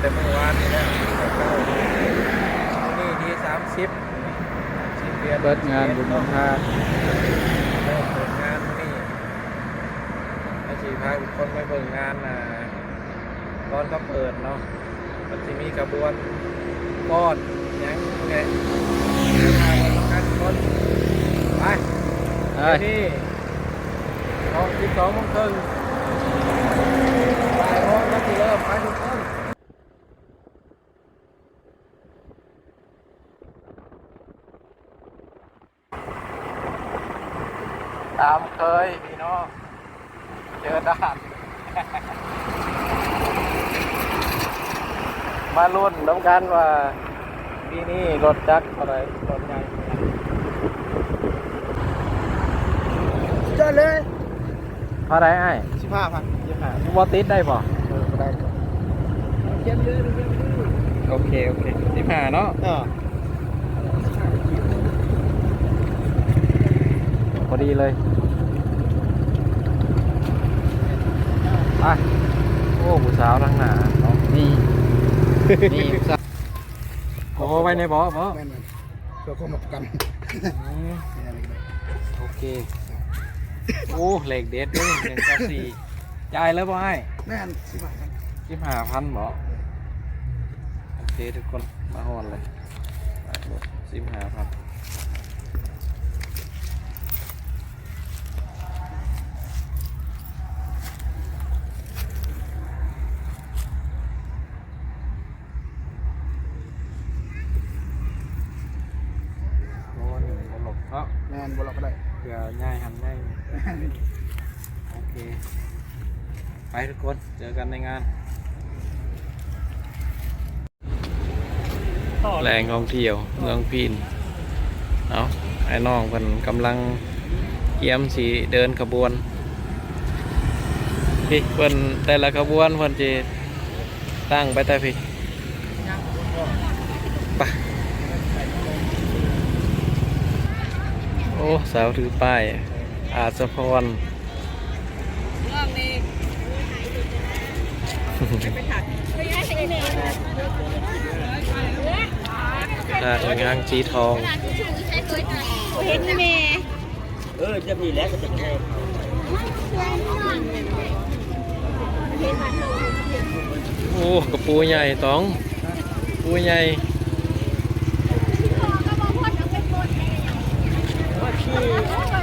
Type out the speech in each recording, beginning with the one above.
แต่เมื่อวานนี้แล้วนนี้ที่สามสิบเปิดงานบุญพระธาตุเปิดงานนนี้เอาสิพาคนไปเบิ่งานอ่าตอนเขาเปิดเนาะมันจะมีกระบวนป้อนยังไงทางกันคนไปนี่สองสิบสองโมงครึ่งบ่ายโมงแล้วที่เริ่มไปทุกคน ตามเคยพี่น้องเจอด่านมาลุ้นน้ำกันว่าปีนี้รถจักรอะไรรถใหญ่เจอเลยเท่าไรไอ้สิบห้าพันยี่ห้าบอติดได้ป่ะเออได้เขียนเยอะโอเค โอเคยี่ห้าเนาะ เออ พอดีเลยไปโอ้ผู้สาวทั้งหนาเนาะนี่ นี่สักโอ้ไว้ในบ่อบ่แม่นเพื่อความหมดกันอืมโอเค โอ้เหล็กเด็ดเลยหนึ่งกับสี่จ่ายแล้วบ่ให้แม่นสิบห้าพันสิบห้าพันบ่โอเคทุกคนมาฮอนเลยสิบห้าพัน โอ้หนึ่งบหลบเนาะ แม่นบ่เราก็ได้ เผื่อง่ายหันง่าย โอเค ไปทุกคน เจอกันในงาน แหล่งท่องเที่ยวเมืองพีนเอาไอ้น้องเพิ่นกำลังเยี่ยมสีเดินขบวนพี่เพิ่นแต่ละขบวนเพิ่นจะตั้งไปแต่พี่ไปโอ้ สาวถือป้าย อาสะพรตาถึงางสีทองเห็นไหมเออจะมีแล้วจะเป็นไงโอ้กระปูใหญ่ตองปูใหญ่เ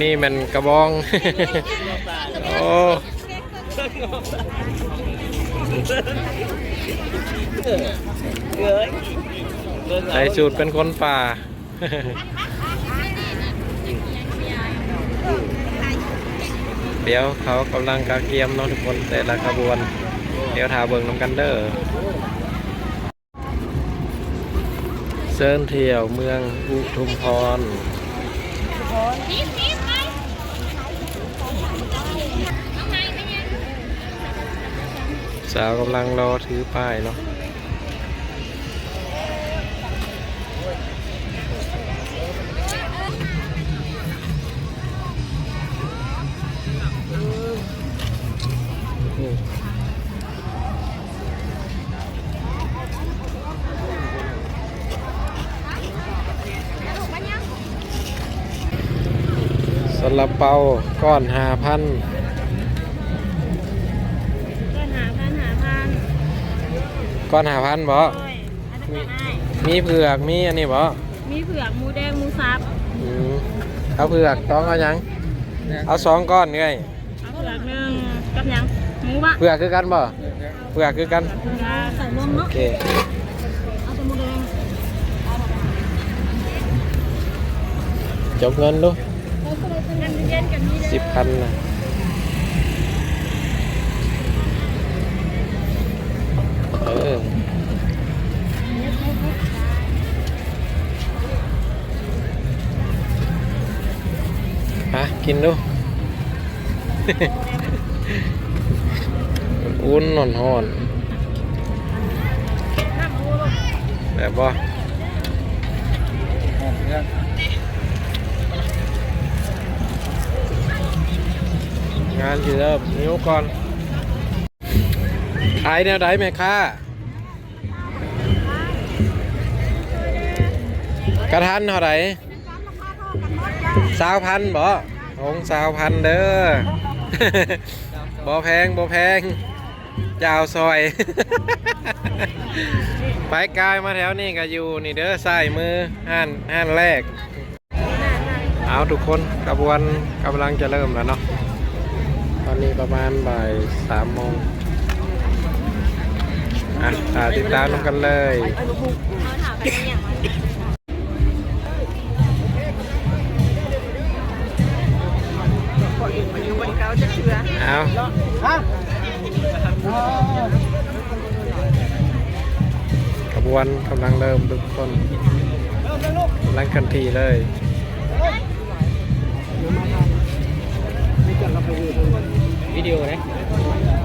นี่มันกระบอง โอ้ใส่สูตรเป็นคนป่าเดี๋ยวเขากำลังกาเกียมเนาะทุกคนแต่ละขบวน เดี๋ยวทาเบิงน้ำกันเด้อเซินเที่ยวเมืองอุทุมพร สาวกำลังรอถือป้ายเนาะ ลับเปาก้อนหาพันก็หาพันหาพันก้อนหาพันบ่โอ้ยอันนั้นก็ได้มีเผือกมีอันนี้บ่มีเผือกหมูแดงหมูสับอืมเอาเผือกต้องเอาหยัง เอาสองก้อนไงเอาเผือกหนึ่งกับหยังหมูบะเผือกคือกันบ่เผือกคือกันเผือกใส่นมโอเนาะเคเอาแต่หมูแดงจบเงินดู เย็นกับมีสิบพันนะเออฮะกินดูอุ่นนอนหอนแบบว่า เหอมเนี่ย งานสิเริ่มนิ้วก่อนขายแนวใดแม่ค้ากระทันเท่าไหร่สาวพันบ่องสาวพันเด้อบ่แพงบ่แพงยาวซอย ไปกายมาแถวนี้ก็อยู่นี่เด้อใส่มือห้านห้านแรก เอาทุกคนกระบวนกำลังจะเริ่มแล้วเนาะ นี้ประมาณบ่ายสามโมงอะอ่าติดตามกันเลยเขาถามกันอย่างไรเอาฮะขบวนกำลังเริ่มทุกคนกำลังกันทีเลย วิดีโอนะ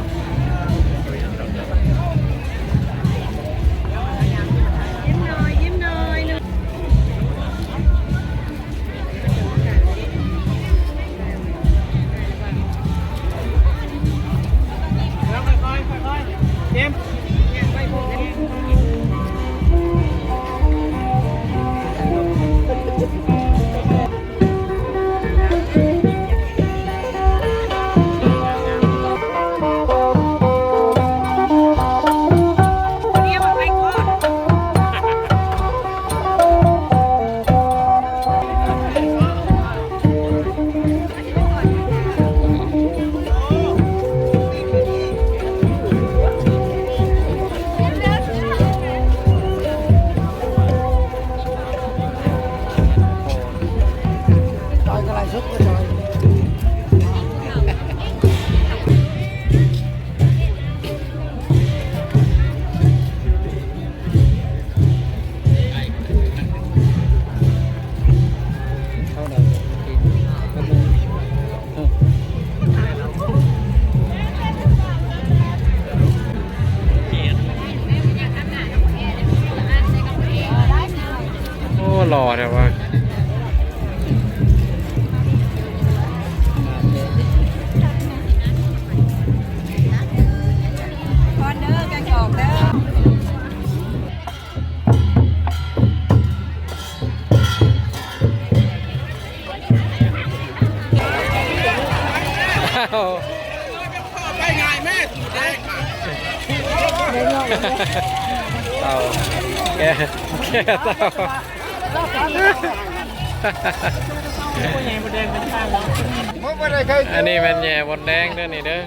อันนี้เป็นแย่บนแดงเด้อนี่เด้อ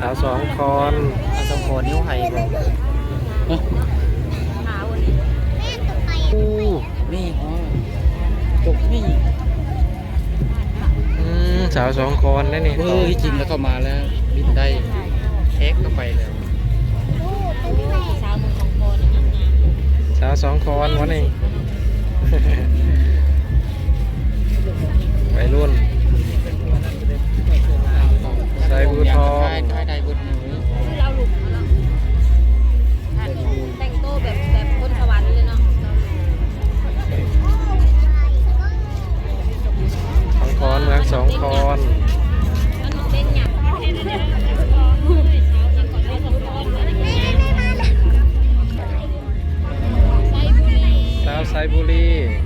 สาวสองคนสองคนนิ้วไห้บ่อู้นี่อ๋อตกนี่อืมสาวสองคนได้นี่เออที่จริงแล้วเข้ามาแล้ว บินได้เอ็กก็ไปแล้วาวสองคนวะนี่วัยรุ่นใส่บูทองได้ได้ได้บุญหนูเราหลุดแต่งตัวแบบแบบคนสวรรค์เลยเนาะสองคนเมืองสองคน สาวไ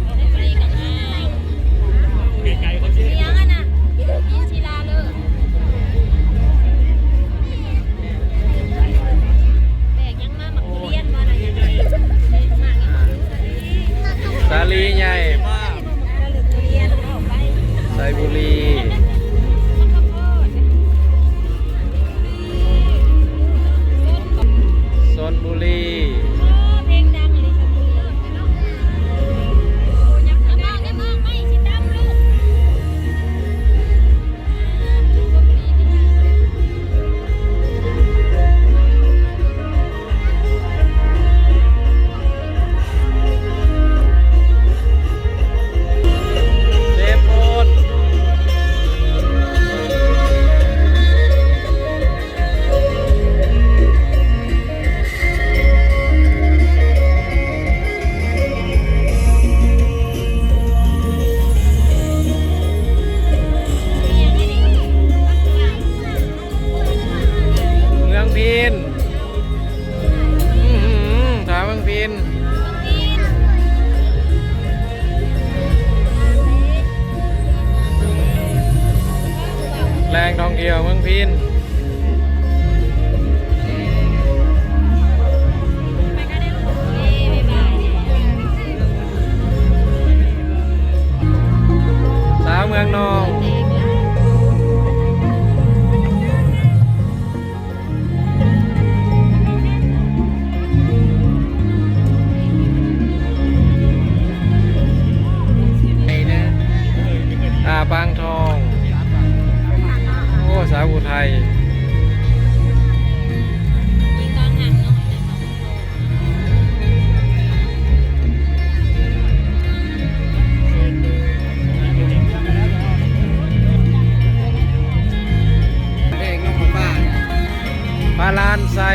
ไป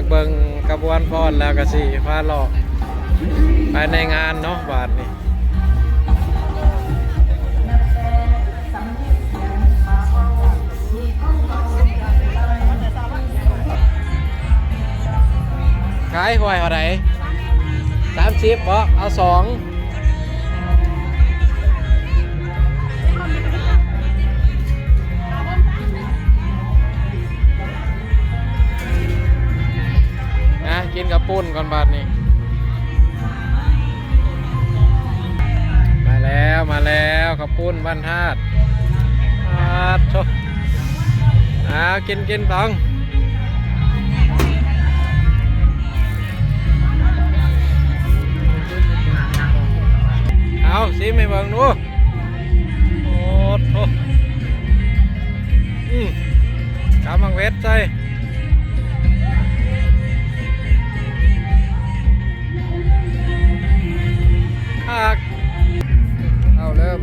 ากเบิงกระบวนฟ้อนแล้วก็สีฟ้าหลอกไปในงานเนาะบาทนี่ขายหวยเท่าไรสามสิบบ่เอาสอง กินกับปุ้นก่อนบาทนี้ มาแล้วมาแล้วกับปุ้นบ้านธาตุอ่าชอ่ากินกินต้องเอาสีไม่เบิ่งดูโอ้โหอืมกำลังเวทใช่าก เอาเริ่ม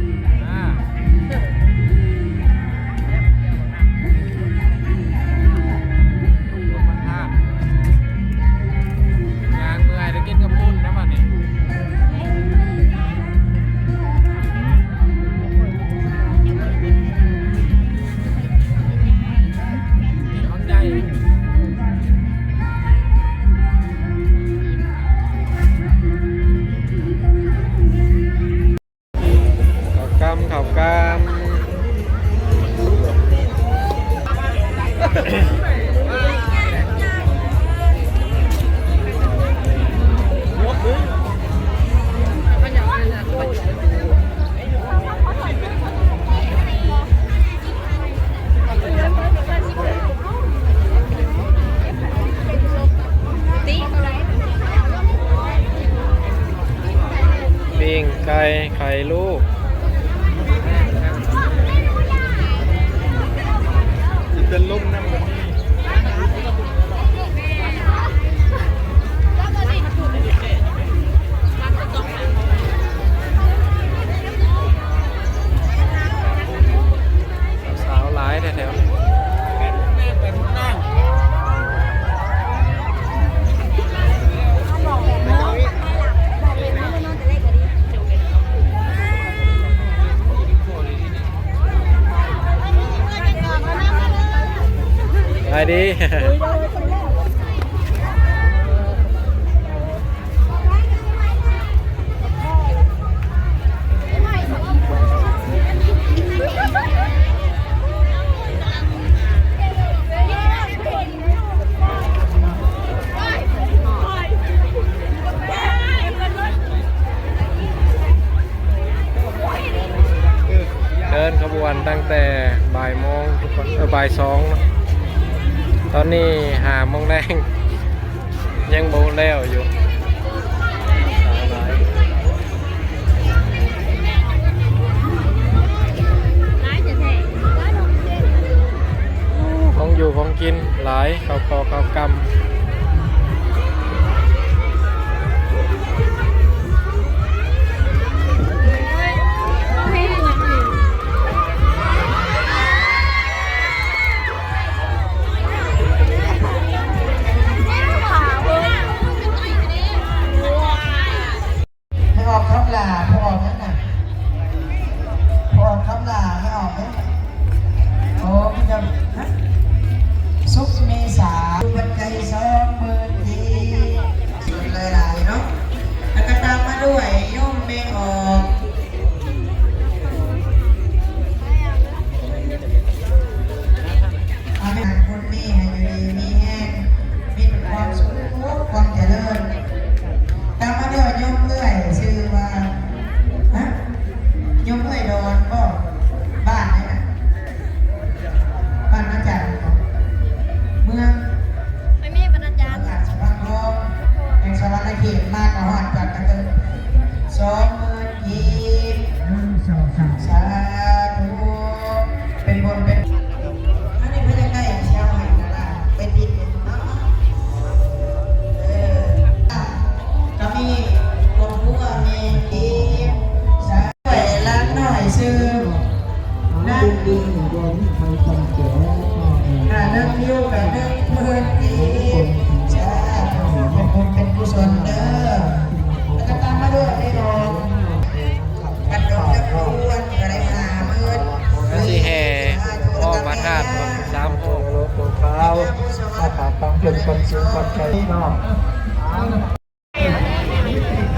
คนสูงคนใจชอบ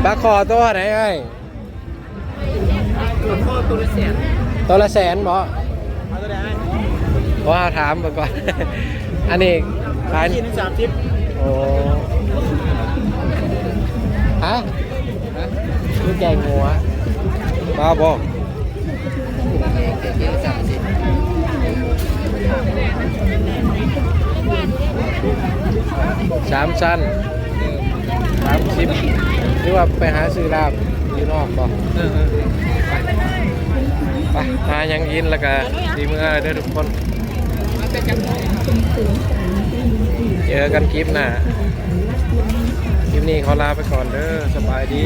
ปลาคอตัวไหนไอ้ตัวพ่อตัวละแสนตัวละแสนบอว่าถามก่อน อันนี้ขายที่สามทิปโอ้ฮะนี่แกงหัวบ้าบอก สามชั้นสามสิบหรือว่าไปหาซื้อลาบอยู่นอกบ่ไปหายังยินแล้วก็ดีเมื่อได้ทุกคนเจอกันคลิปหน้าคลิปนี้ขอลาไปก่อนเด้อสบายดี